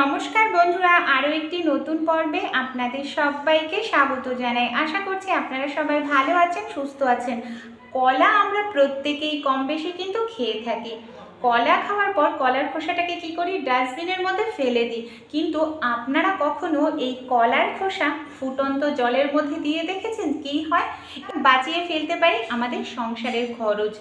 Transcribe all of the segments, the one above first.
নমস্কার বন্ধুরা, আরও একটি নতুন পর্বে আপনাদের সবাইকে স্বাগত জানাই। আশা করছি আপনারা সবাই ভালো আছেন, সুস্থ আছেন। কলা আমরা প্রত্যেকেই কম বেশি কিন্তু খেয়ে থাকি। কলা খাওয়ার পর কলার খোসাটাকে কি করি? ডাস্টবিনের মধ্যে ফেলে দিই। কিন্তু আপনারা কখনো এই কলার খোসা ফুটন্ত জলের মধ্যে দিয়ে দেখেছেন? কি হয়? বাঁচিয়ে ফেলতে পারি আমাদের সংসারের খরচ।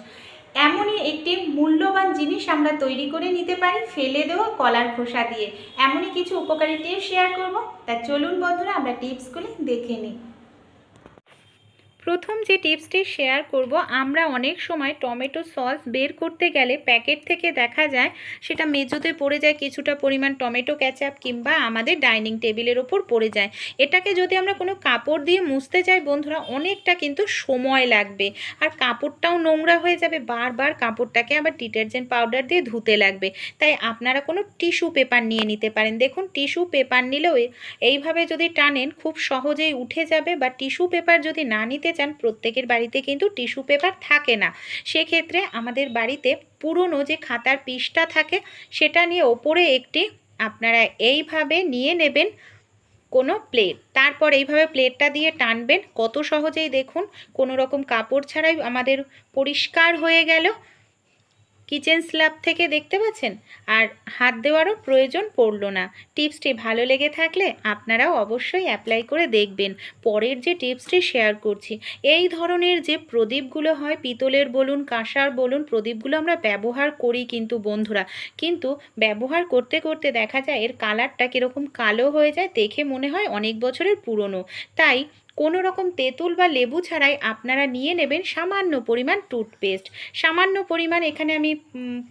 এমনই একটি মূল্যবান জিনিস আমরা তৈরি করে নিতে পারি, ফেলে দেওয়া কলার খোসা দিয়ে। এমনই কিছু উপকারী টিপস শেয়ার করব। তা চলুন বন্ধুরা, আমরা টিপসগুলি দেখে নিই। প্রথম যে টিপসটি শেয়ার করব, আমরা অনেক সময় টমেটো সস বের করতে গেলে প্যাকেট থেকে দেখা যায় সেটা মেজোতে পড়ে যায়, কিছুটা পরিমাণ টমেটো ক্যাচাপ কিংবা আমাদের ডাইনিং টেবিলের ওপর পড়ে যায়। এটাকে যদি আমরা কোনো কাপড় দিয়ে মুছতে চাই বন্ধুরা, অনেকটা কিন্তু সময় লাগবে। আর কাপড়টাও নোংরা হয়ে যাবে, বারবার কাপড়টাকে আবার ডিটারজেন্ট পাউডার দিয়ে ধুতে লাগবে। তাই আপনারা কোনো টিস্যু পেপার নিয়ে নিতে পারেন। দেখুন, টিস্যু পেপার নিলেও এইভাবে যদি টানেন, খুব সহজেই উঠে যাবে বা টিস্যু পেপার যদি না নিতে চান প্রত্যেকের বাড়িতে কিন্তু টিস্যু পেপার থাকে না। সেক্ষেত্রে আমাদের বাড়িতে পুরনো যে খাতার পিসটা থাকে, সেটা নিয়ে ওপরে একটি আপনারা এইভাবে নিয়ে নেবেন কোনো প্লেট। তারপর এইভাবে প্লেটটা দিয়ে টানবেন। কত সহজেই দেখুন, কোনো রকম কাপড় ছাড়াই আমাদের পরিষ্কার হয়ে গেল। কিচেন স্ল্যাব থেকে দেখতে পাচ্ছেন? আর হাত দেওয়ারও প্রয়োজন পড়ল না। টিপসটি ভালো লেগে থাকলে আপনারাও অবশ্যই অ্যাপ্লাই করে দেখবেন। পরের যে টিপসটি শেয়ার করছি, এই ধরনের যে প্রদীপগুলো হয়, পিতলের বলুন, কাঁসার বলুন, প্রদীপগুলো আমরা ব্যবহার করি কিন্তু বন্ধুরা। কিন্তু ব্যবহার করতে করতে দেখা যায়, এর কালারটা কীরকম কালো হয়ে যায়, দেখে মনে হয় অনেক বছরের পুরনো। তাই কোনো রকম তেঁতুল বা লেবু ছাড়াই আপনারা নিয়ে নেবেন সামান্য পরিমাণ টুথপেস্ট। সামান্য পরিমাণ এখানে আমি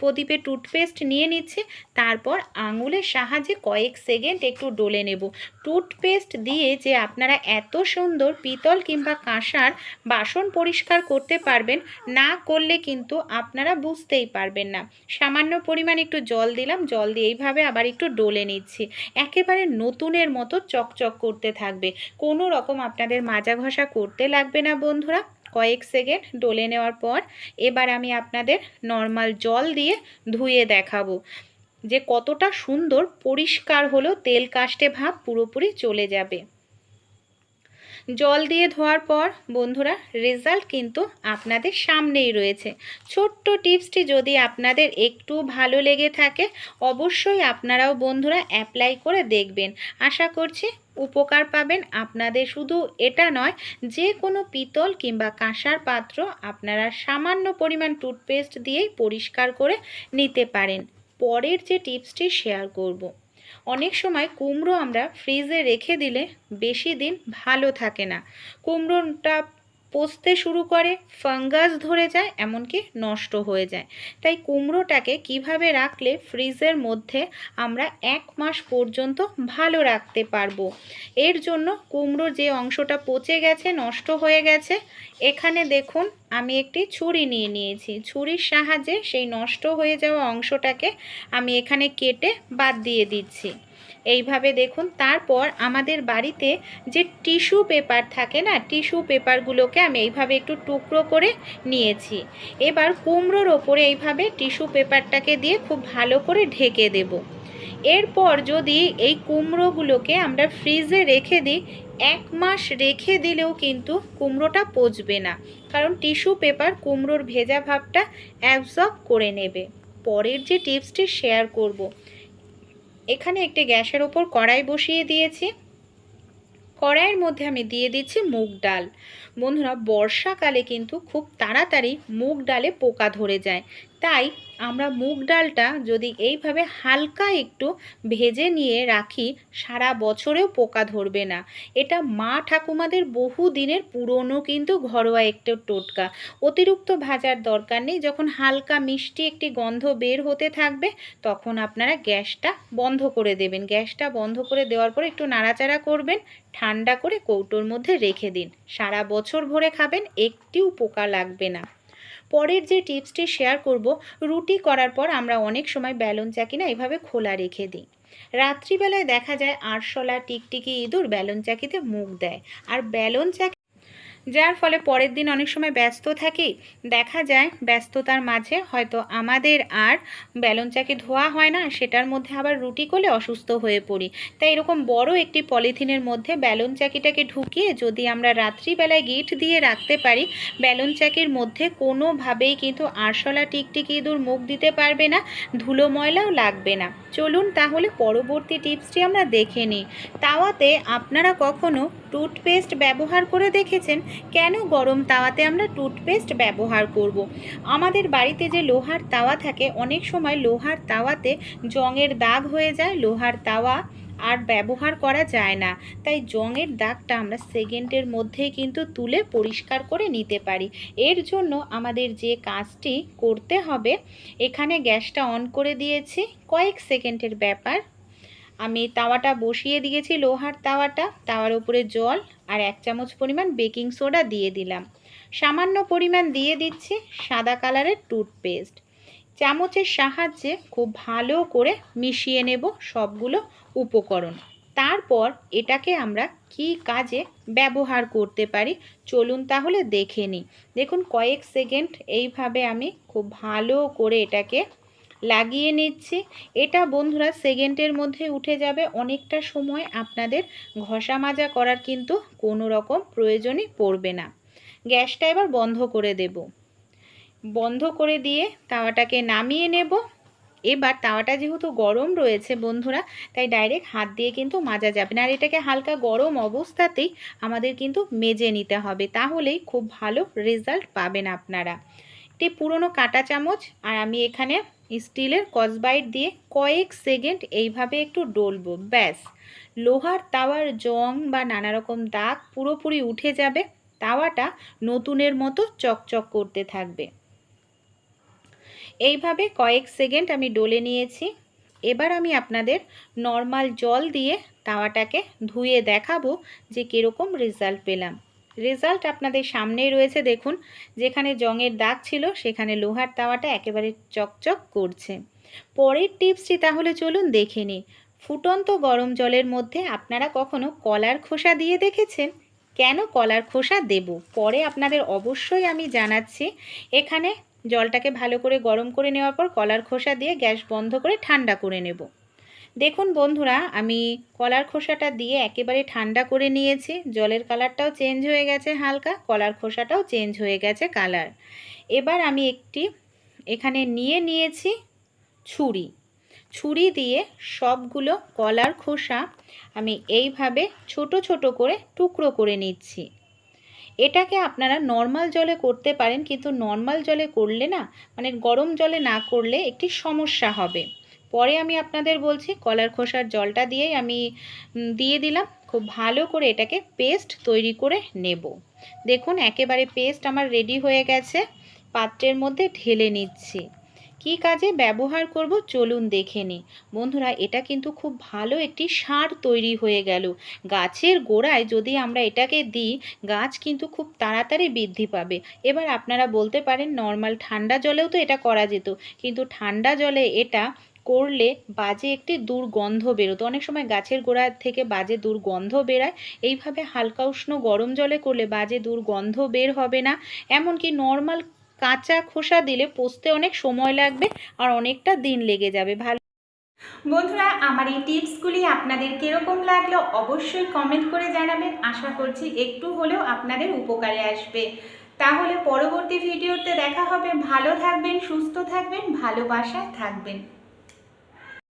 প্রদীপে টুথপেস্ট নিয়ে নিচ্ছি। তারপর আঙুলের সাহায্যে কয়েক সেকেন্ড একটু ডলে নেব। টুথপেস্ট দিয়ে যে আপনারা এত সুন্দর পিতল কিংবা কাঁসার বাসন পরিষ্কার করতে পারবেন, না করলে কিন্তু আপনারা বুঝতেই পারবেন না। সামান্য পরিমাণ একটু জল দিলাম, জল দিয়ে এইভাবে আবার একটু ডলে নিচ্ছি। একেবারে নতুনের মতো চকচক করতে থাকবে। কোনো রকম আপনাদের মাজা ঘষা করতে লাগবে না বন্ধুরা। কয়েক সেকেন্ড ডলে নেওয়ার পর এবার আমি আপনাদের নর্মাল জল দিয়ে ধুয়ে দেখাবো। যে কতটা সুন্দর পরিষ্কার হলো তেল কাস্টে ভাব পুরোপুরি চলে যাবে। জল দিয়ে ধোয়ার পর বন্ধুরা রেজাল্ট কিন্তু আপনাদের সামনেই রয়েছে। ছোট্ট টিপসটি যদি আপনাদের একটু ভালো লেগে থাকে, অবশ্যই আপনারাও বন্ধুরা অ্যাপ্লাই করে দেখবেন। আশা করছি উপকার পাবেন। আপনাদের শুধু এটা নয় যে কোনো পিতল কিংবা কাঁসার পাত্র আপনারা সামান্য পরিমাণ টুথপেস্ট দিয়েই পরিষ্কার করে নিতে পারেন। পরের যে টিপসটি শেয়ার করব। অনেক সময় কুমড়ো আমরা ফ্রিজে রেখে দিলে বেশি দিন ভালো থাকে না। কুমড়োটা পচতে শুরু করে, ফাঙ্গাস ধরে যায়, এমনকি নষ্ট হয়ে যায়। তাই কুমড়োটাকে কীভাবে রাখলে ফ্রিজের মধ্যে আমরা এক মাস পর্যন্ত ভালো রাখতে পারব? এর জন্য কুমড়োর যে অংশটা পচে গেছে, নষ্ট হয়ে গেছে, এখানে দেখুন আমি একটি ছুরি নিয়ে নিয়েছি। ছুরির সাহায্যে সেই নষ্ট হয়ে যাওয়া অংশটাকে আমি এখানে কেটে বাদ দিয়ে দিচ্ছি। এইভাবে দেখুন, তারপর আমাদের বাড়িতে যে টিস্যু পেপার থাকে না, টিস্যু পেপারগুলোকে আমি এইভাবে একটু টুকরো করে নিয়েছি। এবার কুমড়োর ওপরে এইভাবে টিস্যু পেপারটাকে দিয়ে খুব ভালো করে ঢেকে দেব। এরপর যদি এই কুমড়োগুলোকে আমরা ফ্রিজে রেখে দিই, এক মাস রেখে দিলেও কিন্তু কুমড়োটা পচবে না। কারণ টিস্যু পেপার কুমড়োর ভেজা ভাবটা অ্যাবজর্ব করে নেবে। পরের যে টিপসটি শেয়ার করব এখানে একটি গ্যাসের ওপর কড়াই বসিয়ে দিয়েছি। কড়াইয়ের মধ্যে আমি দিয়ে দিচ্ছি মুগ ডাল। বন্ধুরা, বর্ষাকালে কিন্তু খুব তাড়াতাড়ি মুগ ডালে পোকা ধরে যায়। তাই আমরা মুগ ডালটা যদি এইভাবে হালকা একটু ভেজে নিয়ে রাখি, সারা বছরেও পোকা ধরবে না। এটা মা ঠাকুমাদের বহু দিনের পুরনো কিন্তু ঘরোয়া একটু টোটকা। অতিরিক্ত ভাজার দরকার নেই, যখন হালকা মিষ্টি একটি গন্ধ বের হতে থাকবে, তখন আপনারা গ্যাসটা বন্ধ করে দেবেন। গ্যাসটা বন্ধ করে দেওয়ার পর একটু নাড়াচাড়া করবেন, ঠান্ডা করে কৌটোর মধ্যে রেখে দিন। সারা বছর ভরে খাবেন, একটিও পোকা লাগবে না। পরের যে টিপসটি শেয়ার করব, রুটি করার পর আমরা অনেক সময় ব্যালন চাকি না এভাবে খোলা রেখে দিই। রাত্রিবেলায় দেখা যায় আরশোলা, টিকটিকি ইঁদুর ব্যালন চাকিতে মুখ দেয়। আর ব্যালন চাকি যার ফলে পরের দিন অনেক সময় ব্যস্ত থাকি। দেখা যায় ব্যস্ততার মাঝে হয়তো আমাদের আর বেলন চাকি ধোয়া হয় না, সেটার মধ্যে আবার রুটি করলে অসুস্থ হয়ে পড়ি। তাই এরকম বড় একটি পলিথিনের মধ্যে বেলন চাকিটাকে ঢুকিয়ে যদি আমরা রাত্রিবেলায় গিট দিয়ে রাখতে পারি বেলন চাকির মধ্যে কোনোভাবেই কিন্তু আরশোলা, টিকটিকি ইঁদুর মুখ দিতে পারবে না, ধুলো ময়লাও লাগবে না। চলুন তাহলে পরবর্তী টিপসটি আমরা দেখে নিই। তাওয়াতে আপনারা কখনো টুথপেস্ট ব্যবহার করে দেখেছেন? কেন গরম তাওয়াতে আমরা টুথপেস্ট ব্যবহার করব। আমাদের বাড়িতে যে লোহার তাওয়া থাকে, অনেক সময় লোহার তাওয়াতে জংয়ের দাগ হয়ে যায়, লোহার তাওয়া আর ব্যবহার করা যায় না। তাই জংয়ের দাগটা আমরা সেকেন্ডের মধ্যেই কিন্তু তুলে পরিষ্কার করে নিতে পারি। এর জন্য আমাদের যে কাজটি করতে হবে, এখানে গ্যাসটা অন করে দিয়েছি। কয়েক সেকেন্ডের ব্যাপার। আমি তাওয়াটা বসিয়ে দিয়েছি লোহার তাওয়াটা, তাওয়ার উপরে জল আর এক চামচ পরিমাণ বেকিং সোডা দিয়ে দিলাম। সামান্য পরিমাণ দিয়ে দিচ্ছি সাদা কালারের টুথপেস্ট। চামচের সাহায্যে খুব ভালো করে মিশিয়ে নেব সবগুলো উপকরণ। তারপর এটাকে আমরা কি কাজে ব্যবহার করতে পারি চলুন তাহলে দেখে নিই। দেখুন কয়েক সেকেন্ড, এইভাবে আমি খুব ভালো করে এটাকে লাগিয়ে নিচ্ছি। এটা বন্ধুরা সেকেন্ডের মধ্যে উঠে যাবে। অনেকটা সময় আপনাদের ঘষা মাজা করার কিন্তু কোনো রকম প্রয়োজনই পড়বে না। গ্যাসটা এবার বন্ধ করে দেব। বন্ধ করে দিয়ে তাওয়াটাকে নামিয়ে নেব। এবার তাওয়াটা যেহেতু গরম রয়েছে বন্ধুরা, তাই ডাইরেক্ট হাত দিয়ে কিন্তু মাজা যাবে না। আর এটাকে হালকা গরম অবস্থাতেই আমাদের কিন্তু মেজে নিতে হবে। তাহলেই খুব ভালো রেজাল্ট পাবেন আপনারা। একটি পুরনো কাঁটা চামচ, আর আমি এখানে স্টিলের কসবাইট দিয়ে কয়েক সেকেন্ড এইভাবে একটু ডলবো, ব্যাস। লোহার তাওয়ার জং বা নানা রকম দাগ পুরোপুরি উঠে যাবে, তাওয়াটা নতুনের মতো চকচক করতে থাকবে। এইভাবে কয়েক সেকেন্ড আমি ডলে নিয়েছি। এবার আমি আপনাদের নর্মাল জল দিয়ে তাওয়াটাকে ধুয়ে দেখাবো যে কীরকম রেজাল্ট পেলাম। রেজাল্ট আপনাদের সামনেই রয়েছে, দেখুন। যেখানে জংয়ের দাগ ছিল, সেখানে লোহার তাওয়াটা একেবারে চকচক করছে। পরের টিপসটি তাহলে চলুন দেখে নিই। ফুটন্ত গরম জলের মধ্যে আপনারা কখনো কলার খোসা দিয়ে দেখেছেন? কেন কলার খোসা দেব? পরে আপনাদের অবশ্যই আমি জানাচ্ছি। এখানে জলটাকে ভালো করে গরম করে নেওয়ার পর কলার খোসা দিয়ে গ্যাস বন্ধ করে ঠান্ডা করে নেব। দেখুন বন্ধুরা, আমি কলার খোসাটা দিয়ে একেবারে ঠান্ডা করে নিয়েছি। জলের কালারটাও চেঞ্জ হয়ে গেছে হালকা, কলার খোসাটাও চেঞ্জ হয়ে গেছে কালার। এবার আমি একটি এখানে নিয়ে নিয়েছি ছুরি। ছুরি দিয়ে সবগুলো কলার খোসা আমি এইভাবে ছোট ছোট করে টুকরো করে নিচ্ছি। এটাকে আপনারা নর্মাল জলে করতে পারেন, কিন্তু নর্মাল জলে করলে না মানে গরম জলে না করলে একটি সমস্যা হবে। পরে আমি আপনাদের বলছি কলার খোসার জলটা দিয়েই আমি দিয়ে দিলাম। খুব ভালো করে এটাকে পেস্ট তৈরি করে নেব। দেখুন, একেবারে পেস্ট আমার রেডি হয়ে গেছে। পাত্রের মধ্যে ঢেলে নিচ্ছি। কি কাজে ব্যবহার করব চলুন দেখে নিই। বন্ধুরা, এটা কিন্তু খুব ভালো একটি সার তৈরি হয়ে গেল। গাছের গোড়ায় যদি আমরা এটাকে দিই, গাছ কিন্তু খুব তাড়াতাড়ি বৃদ্ধি পাবে। এবার আপনারা বলতে পারেন, নর্মাল ঠান্ডা জলেও তো এটা করা যেত। কিন্তু ঠান্ডা জলে এটা করলে বাজে একটি দুর্গন্ধ বেরোতো। অনেক সময় গাছের গোড়া থেকে বাজে দুর্গন্ধ বেরায়। এইভাবে হালকা উষ্ণ গরম জলে করলে বাজে দুর্গন্ধ বের হবে না। এমনকি নর্মাল কাঁচা খোসা দিলে পোস্তে অনেক সময় লাগবে আর অনেকটা দিন লেগে যাবে। ভালো বন্ধুরা, আমার এই টিপসগুলি আপনাদের কীরকম লাগল অবশ্যই কমেন্ট করে জানাবেন। আশা করছি একটু হলেও আপনাদের উপকারে আসবে। তাহলে পরবর্তী ভিডিওতে দেখা হবে। ভালো থাকবেন, সুস্থ থাকবেন, ভালোবাসায় থাকবেন।